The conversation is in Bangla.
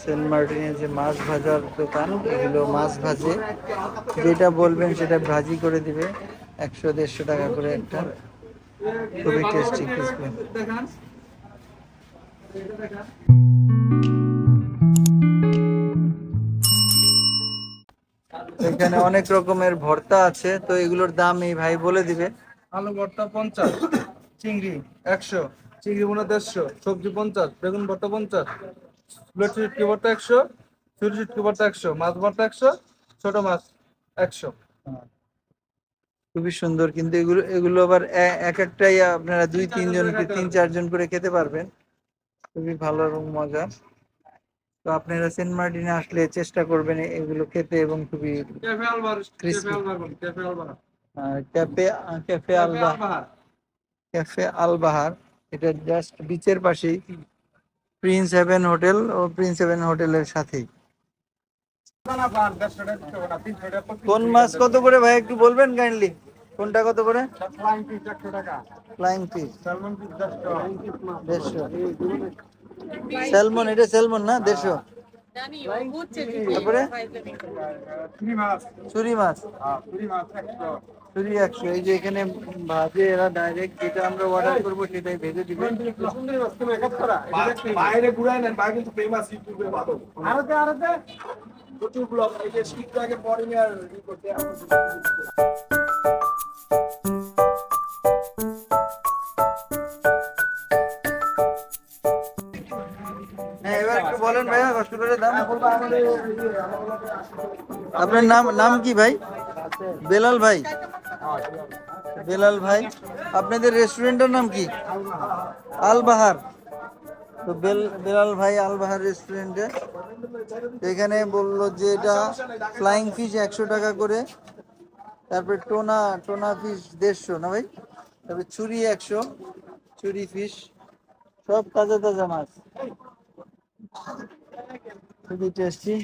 সেন্ট মার্টিনের যে মাছ ভাজার দোকান, এগুলো মাছ ভাজে। যেটা বলবেন সেটা ভাজি করে দিবে, একশো দেড়শো টাকা করে একটা। খুবই টেস্টি ক্রিসপি এখানে অনেক রকমের ভর্তা আছে, তো এগুলোর দাম এই ভাই বলে দিবে। আলু ভর্তা পঞ্চাশ, চিংড়ি একশো, চিংড়ি বোনা দেড়শো, সবজি পঞ্চাশ, বেগুন ভর্তা পঞ্চাশ। চুটকি ভর্তা একশো? চুরি চুটকি একশো? মাছ ভর্তা একশো? ছোট মাছ একশো। খুবই সুন্দর কিন্তু এগুলো এগুলো আবার এক একটাই আপনারা দুই তিনজন তিন চারজন করে খেতে পারবেন। খুবই ভালো এবং মজা। তো আপনারা সেন্ট মার্টিনে আসলে চেষ্টা করবেন এগুলো খেতে এবং খুবই ক্যাফে ক্যাফে আলবার ক্যাফে আলবার ক্যাফে ক্যাফে আলবা ক্যাফে আলবাহার এটা জাস্ট বিচের পাশেই। প্রিন্স হেভেন হোটেল ও প্রিন্স হেভেন হোটেলের সাথেই। কোন মাছ কত করে ভাই একটু বলবেন কাইন্ডলি কোনটা কত করে? ফ্লাইং ফিশ দেড়শো। স্যালমন এটা স্যালমন না দেড়শো? তারপরে? চুরি মাছ। হ্যাঁ চুরি একশো। এই যে এখানে ভাজে এরা ডাইরেক্ট যেটা আমরা অর্ডার করব সেটাই ভেজে দিবে। বাইরে ঘুরায় নেন বাইরে কিন্তু ফেমাস ইউটিউবে ভালো। আরতে আরতে? প্রচুর ব্লগ এই যে শীত আগে পরে আর ই করতে হ্যাঁ এবার একটু বলেন ভাইয়া দাম আপনার নাম নাম কি ভাই? বেলাল ভাই। বেলাল ভাই আপনাদের রেস্টুরেন্টের নাম কি? আল বাহার তো বেল বেলাল ভাই আল বাহার রেস্টুরেন্টে এখানে বলল যে এটা ফ্লাইং ফিশ একশো টাকা করে। তারপরে টোনা টোনা ফিশ দেড়শো না ভাই? তারপরে চুরি একশো চুরি ফিশ সব তাজা তাজা মাছ। খুবই টেস্টি